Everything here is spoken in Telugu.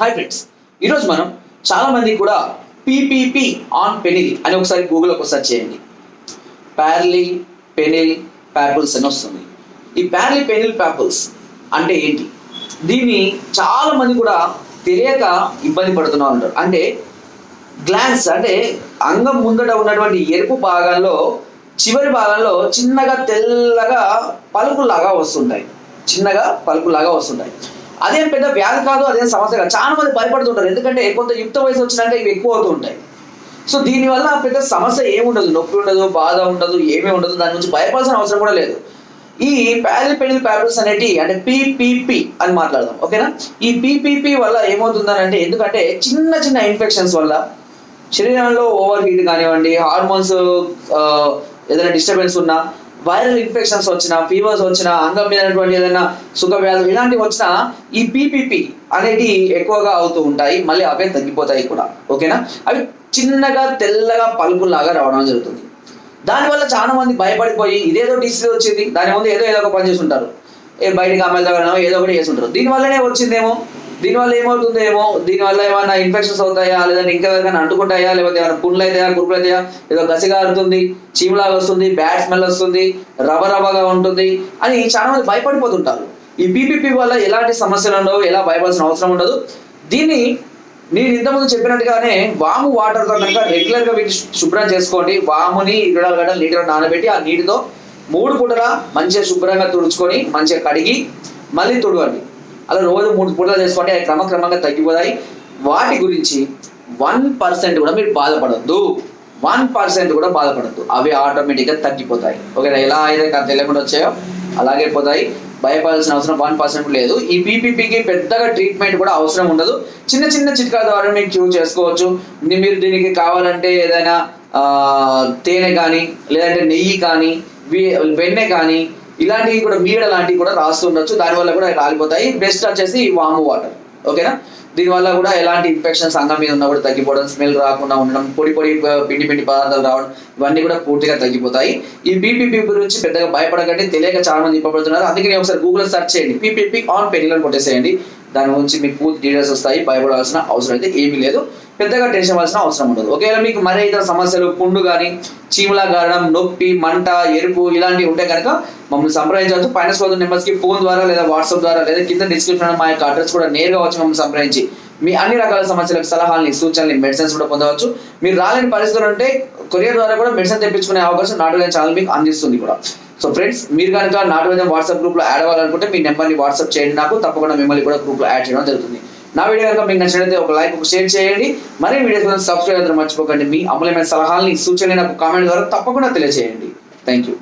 హాయ్ ఫ్రెండ్స్ ఈరోజు మనం చాలా మంది కూడా పీపీపీ ఆన్ పెనిల్ అని ఒకసారి గూగుల్లో ఒకసారి చేయండి. ప్యార్లీ పెనిల్ ప్యాపుల్స్ అని వస్తుంది. ఈ ప్యార్లీ పెనిల్ ప్యాపుల్స్ అంటే ఏంటి? దీన్ని చాలా మంది కూడా తెలియక ఇబ్బంది పడుతున్నా ఉంటారు. అంటే గ్లాన్స్ అంటే అంగం ముందట ఉన్నటువంటి ఎరుపు భాగంలో చివరి భాగంలో చిన్నగా తెల్లగా పలుకులాగా వస్తుంటాయి. చిన్నగా పలుకులాగా వస్తుంటాయి. అదేం పెద్ద వ్యాధి కాదు అదేం సమస్య కాదు. చాలా మంది భయపడుతుంటారు. ఎందుకంటే కొంత యుక్త వయసు వచ్చినాక ఇవి ఎక్కువ అవుతూ ఉంటాయి సో దీనివల్ల పెద్ద సమస్య ఏముండదు నొప్పి ఉండదు బాధ ఉండదు ఏమీ ఉండదు. దాని గురించి భయపడాల్సిన అవసరం కూడా లేదు. ఈ ప్యాలిపెనిల్ ప్యాపిల్స్ అనేటి అంటే పీపీపీ అని మాట్లాడదాం. ఓకేనా? ఈ పీపీపీ వల్ల ఏమవుతుందని అంటే ఎందుకంటే చిన్న చిన్న ఇన్ఫెక్షన్స్ వల్ల శరీరంలో ఓవర్ హీట్ కానివ్వండి హార్మోన్స్ ఏదైనా డిస్టర్బెన్స్ ఉన్నా వైరల్ ఇన్ఫెక్షన్స్ వచ్చినా ఫీవర్స్ వచ్చినా అంగం మీద ఏదైనా సుఖ వ్యాధులు ఇలాంటివి వచ్చినా ఈ పీపీపీ అనేది ఎక్కువగా అవుతూ ఉంటాయి. మళ్ళీ అవే తగ్గిపోతాయి కూడా. ఓకేనా? అవి చిన్నగా తెల్లగా పలుకులాగా రావడం జరుగుతుంది. దానివల్ల చాలా మంది భయపడిపోయి ఇదేదో డిసీజ్ వచ్చింది దాని ముందు ఏదో ఏదో ఒక పని చేస్తుంటారు ఏ బయటికి అమ్మాయిల దగ్గర ఏదో ఒకటి చేస్తుంటారు దీనివల్లనే వచ్చిందేమో? దీనివల్ల ఏమవుతుందేమో? దీనివల్ల ఏమైనా ఇన్ఫెక్షన్స్ అవుతాయా? లేదంటే ఇంకా ఎవరికైనా అంటుకుంటాయా? లేకపోతే ఏమైనా పుండ్లు అవుతాయా కురుపులు అవుతాయా ఏదో గసిగా ఆరుతుంది చీమలాగా వస్తుంది బ్యాడ్ స్మెల్ వస్తుంది రవ రవగా ఉంటుంది అని చాలా మంది భయపడిపోతుంటారు. ఈ పీపీపీ వల్ల ఎలాంటి సమస్యలు ఉండవు ఎలా భయపడాల్సిన అవసరం ఉండదు. దీన్ని నేను ఇంతకుముందు చెప్పినట్టుగానే వాము వాటర్తో కనుక రెగ్యులర్గా వీటి శుభ్రం చేసుకోండి. వాముని ఇరవై నాలుగు గంటలు నీటిలో నానబెట్టి ఆ నీటితో మూడు పూటలా మంచిగా శుభ్రంగా తుడుచుకొని మంచిగా కడిగి మళ్ళీ తుడవండి. అలా రోజు మూడు పూటలు చేసుకుంటే అవి క్రమక్రమంగా తగ్గిపోతాయి. వాటి గురించి వన్ పర్సెంట్ కూడా మీరు బాధపడద్దు. వన్ పర్సెంట్ కూడా బాధపడద్దు. అవి ఆటోమేటిక్గా తగ్గిపోతాయి. ఓకేనా? ఎలా అయితే నాకు తెలియకుండా వచ్చాయో అలాగే పోతాయి. భయపడాల్సిన అవసరం వన్ పర్సెంట్ లేదు. ఈ పీపీపీకి పెద్దగా ట్రీట్మెంట్ కూడా అవసరం ఉండదు. చిన్న చిన్న చిట్కాల ద్వారా మీరు క్యూర్ చేసుకోవచ్చు. మీరు దీనికి కావాలంటే ఏదైనా తేనె కానీ లేదంటే నెయ్యి కానీ వెన్నె కానీ ఇలాంటివి కూడా మీడ లాంటివి కూడా రాస్తుండొచ్చు దానివల్ల కూడా రాలిపోతాయి. బెస్ట్ వచ్చేసి వాము వాటర్ ఓకేనా దీనివల్ల కూడా ఎలాంటి ఇన్ఫెక్షన్స్ అంగం మీద ఉన్నా కూడా తగ్గిపోవడం స్మెల్ రాకుండా ఉండడం పొడి పొడి పిండి పిండి పదార్థాలు రావడం ఇవన్నీ కూడా పూర్తిగా తగ్గిపోతాయి. ఈ పీపీపీ గురించి పెద్దగా భయపడకండి. తెలియక చాలా మంది ఇవ్వబడుతున్నారు అందుకే ఒకసారి గూగుల్ సెర్చ్ చేయండి. P P P on penile అని కొట్టేసేయండి. దాని గురించి మీకు పూర్తి డీటెయిల్స్ వస్తాయి. భయపడాల్సిన అవసరం అయితే ఏమీ లేదు. పెద్దగా టెన్షన్ అవ్వాల్సిన అవసరం ఉండదు. ఒకవేళ మీకు మరే ఇతర సమస్యలు పుండు కానీ చీమల గారడం నొప్పి మంట ఎరుపు ఇలాంటివి ఉంటే కనుక మమ్మల్ని సంప్రదించవచ్చు పైన సోదరు నెంబర్స్కి ఫోన్ ద్వారా లేదా వాట్సాప్ ద్వారా లేదా కింద డిస్క్రిప్షన్ మా యొక్క అడ్రస్ కూడా నేరుగా వచ్చి మమ్మల్ని సంప్రదించి మీ అన్ని రకాల సమస్యలకు సలహాలని సూచనలు మెడిసిన్స్ కూడా పొందవచ్చు. మీరు రాలేని పరిస్థితులు ఉంటే కొరియర్ ద్వారా కూడా మెడిసిన్ తెప్పించుకునే అవకాశం నాటువేదం ఛానల్ మీకు అందిస్తుంది కూడా. సో ఫ్రెండ్స్ మీరు కనుక నాటువేదం వాట్సాప్ గ్రూప్లో యాడ్ అవ్వాలనుకుంటే మీ నెంబర్ని వాట్సాప్ చేయండి నాకు. తప్పకుండా మిమ్మల్ని కూడా గ్రూప్లో యాడ్ చేయడం జరుగుతుంది. నా వీడియో కనుక మీకు నచ్చినట్లయితే ఒక లైక్ ఒక షేర్ చేయండి. మరి వీడియోస్ కోసం సబ్స్క్రైబ్ అయితే మర్చిపోకండి. మీ అమూల్యమైన సలహాలని సూచనలు నాకు కామెంట్ ద్వారా తప్పకుండా తెలియజేయండి. Thank you